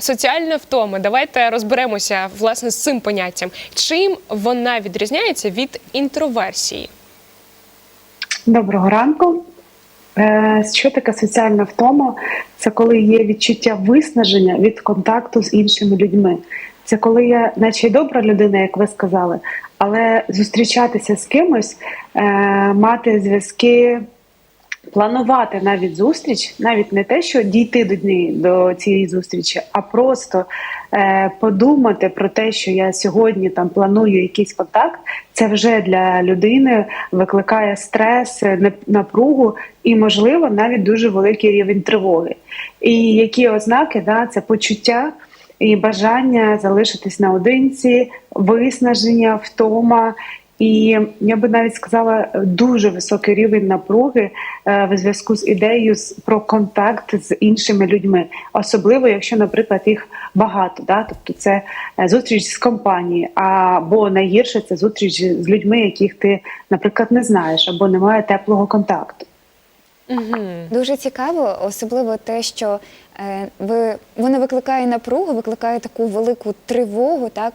Соціальна втома. Давайте розберемося власне з цим поняттям. Чим вона відрізняється від інтроверсії? Доброго ранку. Е, Що таке соціальна втома? Це коли є відчуття виснаження від контакту з іншими людьми. Це коли я, наче добра людина, як ви сказали, але зустрічатися з кимось, е, мати зв'язки, планувати навіть зустріч, навіть не те, що дійти до неї до цієї зустрічі, а просто е, подумати про те, що я сьогодні там планую якийсь контакт, це вже для людини викликає стрес, напругу і, можливо, навіть дуже великий рівень тривоги. І які ознаки да, це почуття. І бажання залишитись наодинці, виснаження, втома, і я би навіть сказала дуже високий рівень напруги е, в зв'язку з ідеєю з- про контакт з іншими людьми, особливо якщо, наприклад, їх багато. Да? Тобто це е, зустріч з компанією, або найгірше це зустріч з людьми, яких ти, наприклад, не знаєш, або немає теплого контакту. Угу. Дуже цікаво, особливо те, що е, ви воно викликає напругу, викликає таку велику тривогу. Так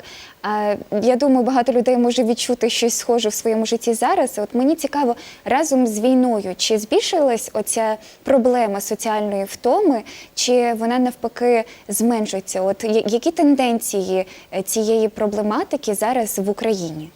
я думаю, багато людей може відчути щось схоже в своєму житті зараз. От мені цікаво, разом з війною чи збільшилась оця проблема соціальної втоми, чи вона навпаки зменшується? От які тенденції е, цієї проблематики зараз в Україні?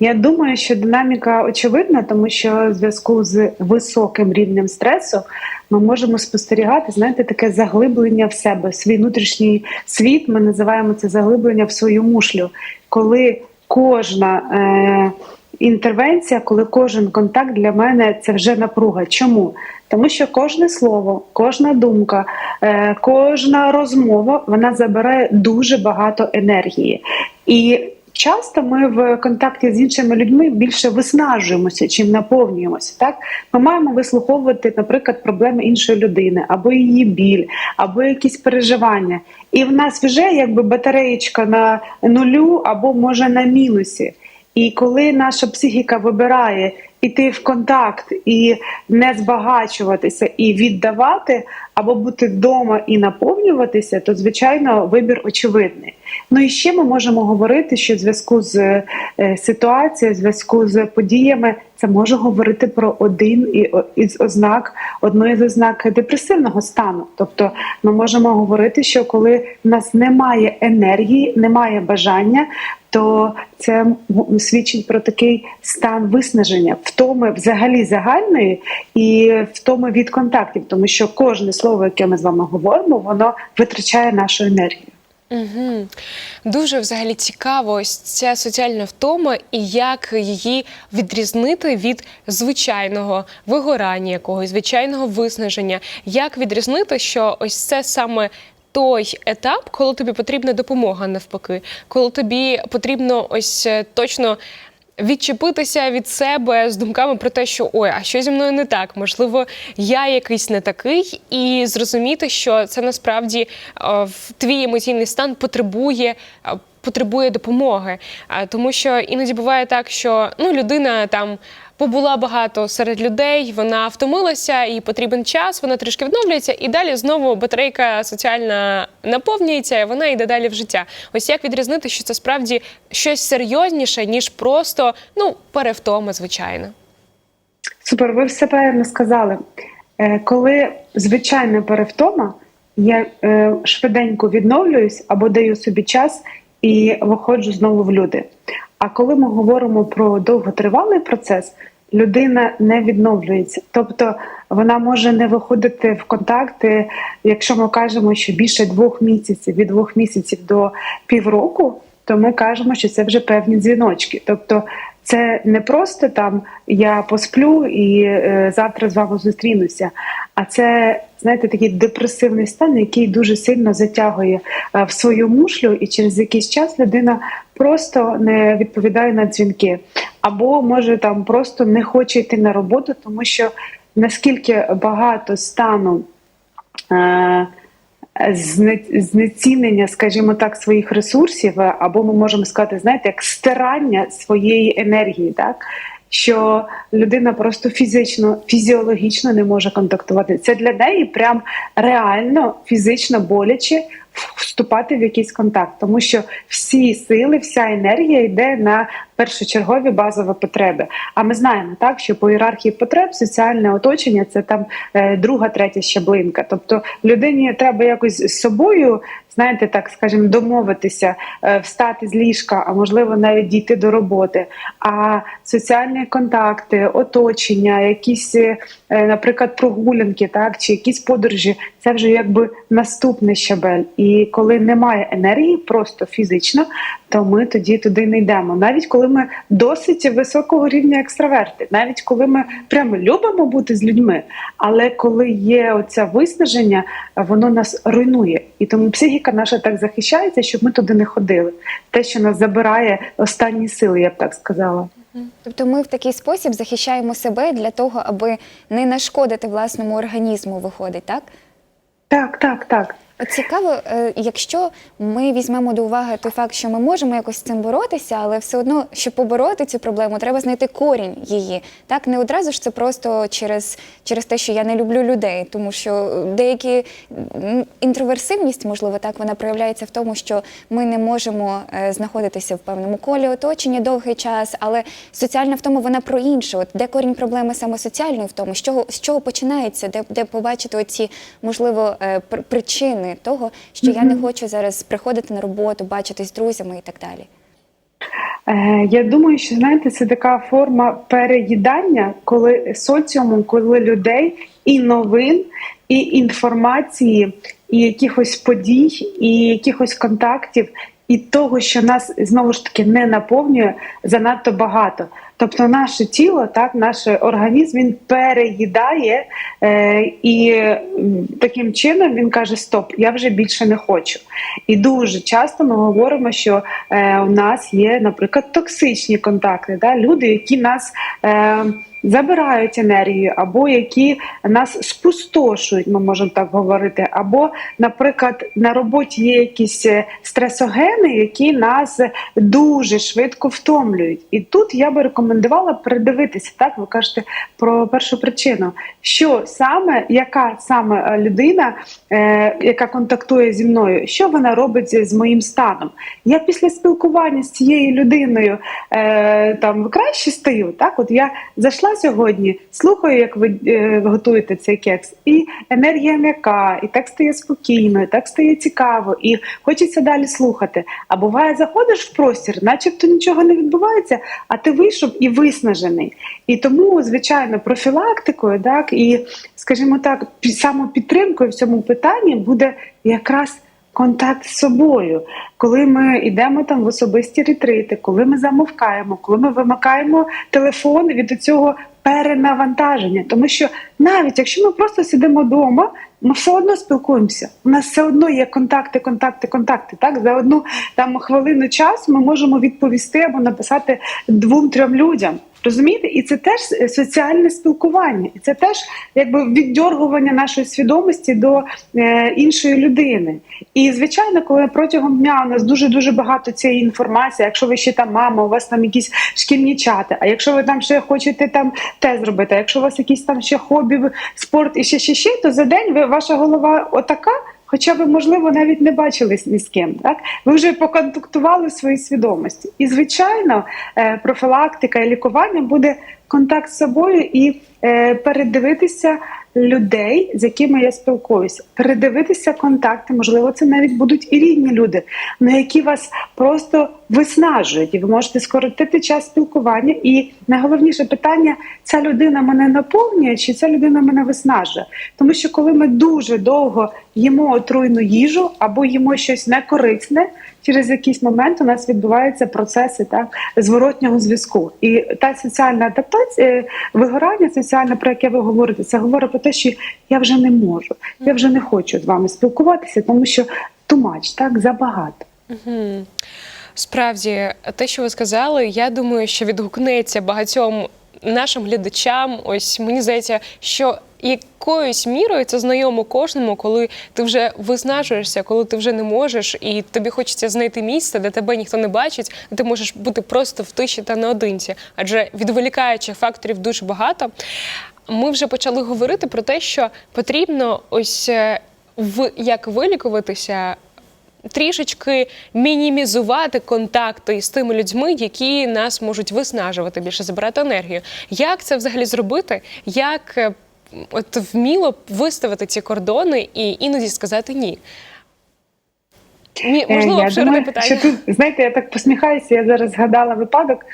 Я думаю, що динаміка очевидна, тому що в зв'язку з високим рівнем стресу ми можемо спостерігати, знаєте, таке заглиблення в себе, свій внутрішній світ. Ми називаємо це заглиблення в свою мушлю, коли кожна. Е- Інтервенція, коли кожен контакт для мене це вже напруга. Чому? Тому що кожне слово, кожна думка, е, кожна розмова вона забирає дуже багато енергії. І часто ми в контакті з іншими людьми більше виснажуємося, чим наповнюємося. Так ми маємо вислуховувати, наприклад, проблеми іншої людини, або її біль, або якісь переживання. І в нас вже якби батареєчка на нулю, або може на мінусі. І коли наша психіка вибирає іти в контакт і не збагачуватися, і віддавати, або бути вдома і наповнюватися, то звичайно вибір очевидний. Ну і ще ми можемо говорити, що в зв'язку з е, ситуацією, в зв'язку з подіями, це може говорити про один із ознак, одної з ознак депресивного стану. Тобто ми можемо говорити, що коли в нас немає енергії, немає бажання, то це свідчить про такий стан виснаження, втоми взагалі загальної і втоми від контактів, тому що кожне слово, яке ми з вами говоримо, воно витрачає нашу енергію. Угу. Дуже взагалі цікаво ця соціальна втома і як її відрізнити від звичайного вигорання якогось, звичайного виснаження. Як відрізнити, що ось це саме той етап, коли тобі потрібна допомога навпаки, коли тобі потрібно ось е, точно. Відчепитися від себе з думками про те, що ой, а що зі мною не так? Можливо, я якийсь не такий, і зрозуміти, що це насправді е, в твій емоційний стан потребує. е, Потребує допомоги, тому що іноді буває так, що ну людина там побула багато серед людей, вона втомилася, їй потрібен час, вона трішки відновлюється, і далі знову батарейка соціальна наповнюється, і вона йде далі в життя. Ось як відрізнити, що це справді щось серйозніше, ніж просто ну перевтома, звичайно. Супер, ви все правильно сказали. Е, Коли звичайна перевтома, я е, швиденько відновлююсь або даю собі час і виходжу знову в люди. А коли ми говоримо про довготривалий процес, людина не відновлюється. Тобто вона може не виходити в контакти, якщо ми кажемо, що більше двох місяців, від двох місяців до півроку, то ми кажемо, що це вже певні дзвіночки. Тобто це не просто там я посплю і е, завтра з вами зустрінуся. А це знаєте такий депресивний стан, який дуже сильно затягує е, в свою мушлю, і через якийсь час людина просто не відповідає на дзвінки, або може там просто не хоче йти на роботу, тому що наскільки багато стану. Е, знецінення, скажімо так, своїх ресурсів, або ми можемо сказати, знаєте, як стирання своєї енергії, так що людина просто фізично, фізіологічно не може контактувати. Це для неї прям реально фізично боляче вступати в якийсь контакт, тому що всі сили, вся енергія йде на першочергові базові потреби. А ми знаємо так, що по ієрархії потреб соціальне оточення це там е, друга, третя щаблинка. Тобто людині треба якось з собою. Знаєте, так скажімо, домовитися, е, встати з ліжка, а можливо навіть дійти до роботи. А соціальні контакти, оточення, якісь, е, наприклад, прогулянки, так чи якісь подорожі, це вже якби наступний щабель. І коли немає енергії, просто фізично, то ми тоді туди не йдемо. Навіть коли ми досить високого рівня екстраверти, навіть коли ми прямо любимо бути з людьми, але коли є оце виснаження, воно нас руйнує. І тому психіка наша так захищається, щоб ми туди не ходили. Те, що нас забирає останні сили, я б так сказала. Тобто ми в такий спосіб захищаємо себе для того, аби не нашкодити власному організму, виходить, так? Так, так, так. Цікаво, е, якщо ми візьмемо до уваги той факт, що ми можемо якось з цим боротися, але все одно, щоб побороти цю проблему, треба знайти корінь її. Так, не одразу ж це просто через, через те, що я не люблю людей, тому що деякі інтроверсивність, можливо, так вона проявляється в тому, що ми не можемо е, знаходитися в певному колі оточення довгий час, але соціальна втома вона про інше. От де корінь проблеми саме соціальної втоми, з чого з чого починається, де, де побачити оці можливо е, пр- причини того, що я не хочу зараз приходити на роботу, бачитись з друзями і так далі. Е, Я думаю, що знаєте, це така форма переїдання, коли соціумом, коли людей і новин, і інформації, і якихось подій, і якихось контактів, і того, що нас знову ж таки не наповнює занадто багато. Тобто, наше тіло, так, наш організм він переїдає, е, і таким чином він каже: Стоп, я вже більше не хочу. І дуже часто ми говоримо, що е, у нас є, наприклад, токсичні контакти, да? люди, які нас. Е, Забирають енергію, або які нас спустошують, ми можемо так говорити. Або, наприклад, на роботі є якісь е, стресогени, які нас дуже швидко втомлюють. І тут я би рекомендувала передивитися. Так, ви кажете про першу причину, що саме яка саме е, людина, е, яка контактує зі мною, що вона робить з моїм станом. Я після спілкування з цією людиною е, там краще стаю. Так, от я зайшла сьогодні, слухаю, як ви е, готуєте цей кекс, і енергія м'яка, і так стає спокійно, і так стає цікаво, і хочеться далі слухати. А буває, заходиш в простір, начебто нічого не відбувається, а ти вийшов і виснажений. І тому, звичайно, профілактикою, так і, скажімо так, пі- самопідтримкою в цьому питанні буде якраз. Контакт з собою, коли ми йдемо там в особисті ретрити, коли ми замовкаємо, коли ми вимикаємо телефон від цього перенавантаження. Тому що навіть якщо ми просто сидимо вдома, ми все одно спілкуємося. У нас все одно є контакти, контакти, контакти. Так за одну там хвилину часу ми можемо відповісти або написати двом-трьом людям. Розумієте, і це теж соціальне спілкування, і це теж якби віддьоргування нашої свідомості до е, іншої людини. І звичайно, коли протягом дня у нас дуже дуже багато цієї інформації, якщо ви ще там мама, у вас там якісь шкільні чати, а якщо ви там ще хочете там те зробити, якщо у вас якісь там ще хобі, спорт і ще ще ще, то за день ви ваша голова отака. Хоча ви, можливо, навіть не бачились ні з ким, так ви вже поконтактували свої свідомості. І, звичайно, е, профілактика і лікування буде контакт з собою і передивитися людей, з якими я спілкуюся, передивитися контакти. Можливо, це навіть будуть і рідні люди, на які вас просто виснажують, і ви можете скоротити час спілкування. І найголовніше питання: ця людина мене наповнює, чи ця людина мене виснажує? Тому що коли ми дуже довго їмо отруйну їжу або їмо щось некорисне, через якийсь момент у нас відбуваються процеси так зворотнього зв'язку. І та соціальна адаптація, е, вигорання соціальне, про яке ви говорите, це говорить про те, що я вже не можу, я вже не хочу з вами спілкуватися, тому що тумач, так забагато. Справді, те, що ви сказали, я думаю, що відгукнеться багатьом нашим глядачам. Ось мені здається, що якоюсь мірою це знайомо кожному, коли ти вже виснажуєшся, коли ти вже не можеш, і тобі хочеться знайти місце, де тебе ніхто не бачить, де ти можеш бути просто в тиші та наодинці. Адже відволікаючих факторів дуже багато. Ми вже почали говорити про те, що потрібно ось е, в як вилікуватися трішечки мінімізувати контакти з тими людьми, які нас можуть виснажувати, більше забирати енергію. Як це взагалі зробити? Як е, от вміло виставити ці кордони і іноді сказати ні? Мі- Е, Можливо, я думаю, питання. Що тут, знаєте, я так посміхаюся, я зараз згадала випадок.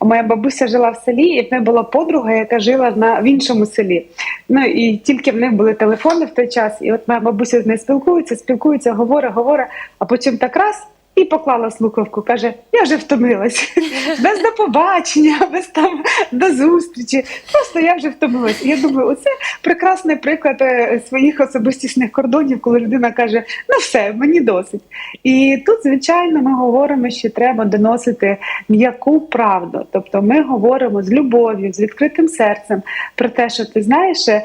Моя бабуся жила в селі, і в неї була подруга, яка жила на, в іншому селі. Ну і тільки в них були телефони в той час. І от моя бабуся з нею спілкується, спілкується, говорить, говорить, а потім так раз. І поклала слухавку, каже: я вже втомилась. Без до побачення, без там до зустрічі. Просто я вже втомилась. Я думаю, оце прекрасний приклад е, своїх особистісних кордонів, коли людина каже: ну все, мені досить. І тут, звичайно, ми говоримо, що треба доносити м'яку правду. Тобто ми говоримо з любов'ю, з відкритим серцем про те, що ти знаєш, е,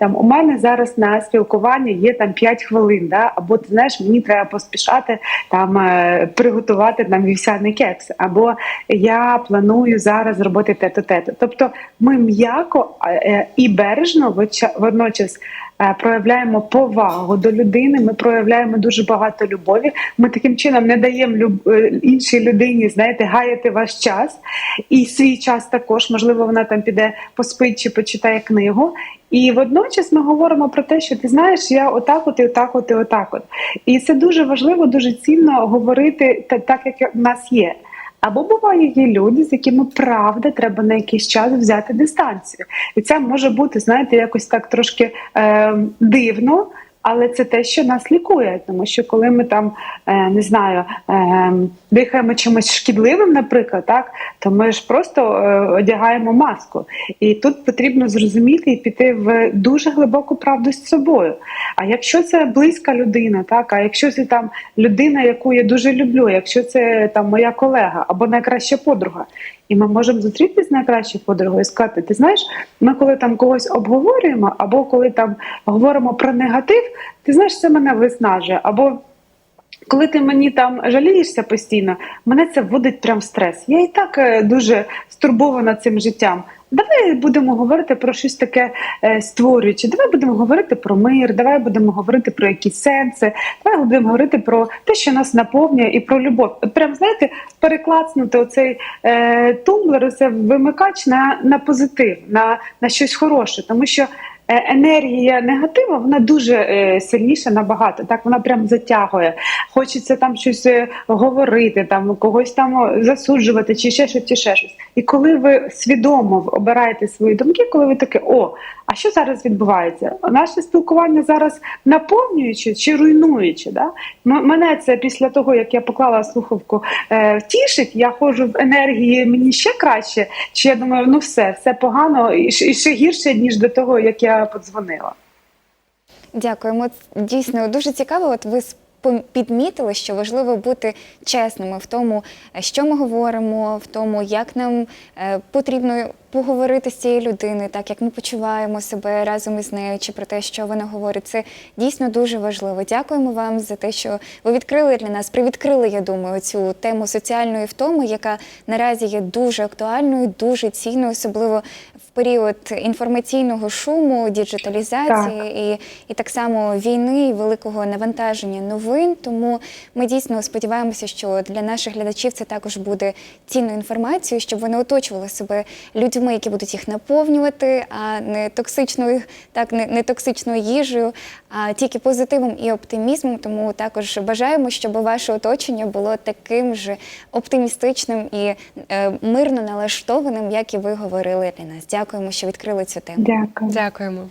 там у мене зараз на спілкування є там 5 хвилин, да? або ти знаєш, мені треба поспішати там приготувати нам вівсяний кекс, або я планую зараз зробити те-то. Тобто ми м'яко е, і бережно водночас проявляємо повагу до людини. Ми проявляємо дуже багато любові. Ми таким чином не даємо люб... е, іншій людині, знаєте, гаяти ваш час і свій час також. Можливо, вона там піде поспить чи почитає книгу. І водночас ми говоримо про те, що ти знаєш, я отак, от і отак, от і отак. От. І це дуже важливо, дуже цінно говорити та- так, як в нас є. Або буває є люди, з якими правда треба на якийсь час взяти дистанцію. І це може бути, знаєте, якось так трошки е, дивно. Але це те, що нас лікує, тому що коли ми там е, не знаю, е, дихаємо чимось шкідливим, наприклад, так то ми ж просто е, одягаємо маску. І тут потрібно зрозуміти і піти в дуже глибоку правду з собою. А якщо це близька людина, так а якщо це там людина, яку я дуже люблю, якщо це там моя колега або найкраща подруга, і ми можемо зустрітися з найкращою подругою і сказати: ти знаєш, ми коли там когось обговорюємо, або коли там говоримо про негатив, ти знаєш, це мене виснажує. або коли ти мені там жалієшся постійно, мене це вводить прям в стрес. Я і так е, дуже стурбована цим життям. Давай будемо говорити про щось таке е, створююче. Давай будемо говорити про мир, давай будемо говорити про якісь сенси, давай будемо говорити про те, що нас наповнює, і про любов. Прям знаєте, переклацнути оцей е, тумблер, оце вимикач на, на позитив, на, на щось хороше, тому що. Е, Енергія негатива вона дуже е, сильніша набагато. Так вона прям затягує. Хочеться там щось е, говорити, там когось там засуджувати, чи ще щось, чи ще щось. І коли ви свідомо обираєте свої думки, коли ви таке, о, а що зараз відбувається? Наше спілкування зараз наповнююче чи руйнуюче? Да? Мене це після того, як я поклала слухавку, е, тішить, я ходжу в енергії, мені ще краще. Чи я думаю, ну все, все погано і ще- гірше, ніж до того, як я подзвонила. Дякуємо. Дійсно дуже цікаво. От ви підмітили, що важливо бути чесними в тому, е, що ми говоримо, в тому, як нам е, потрібно поговорити з цією людиною, так як ми почуваємо себе разом із нею, чи про те, що вона говорить. Це дійсно дуже важливо. Дякуємо вам за те, що ви відкрили для нас, привідкрили, я думаю, цю тему соціальної втоми, яка наразі є дуже актуальною, дуже цінною, особливо в період інформаційного шуму, діджиталізації і, і так само війни і великого навантаження новин. Тому ми дійсно сподіваємося, що для наших глядачів це також буде цінною інформацією, щоб вони оточували себе людьми, які будуть їх наповнювати, а не токсичною, так не, не токсичною їжею, а тільки позитивом і оптимізмом. Тому також бажаємо, щоб ваше оточення було таким же оптимістичним і е, мирно налаштованим, як і ви говорили для нас. Дякуємо, що відкрили цю тему. Дякую. Дякуємо.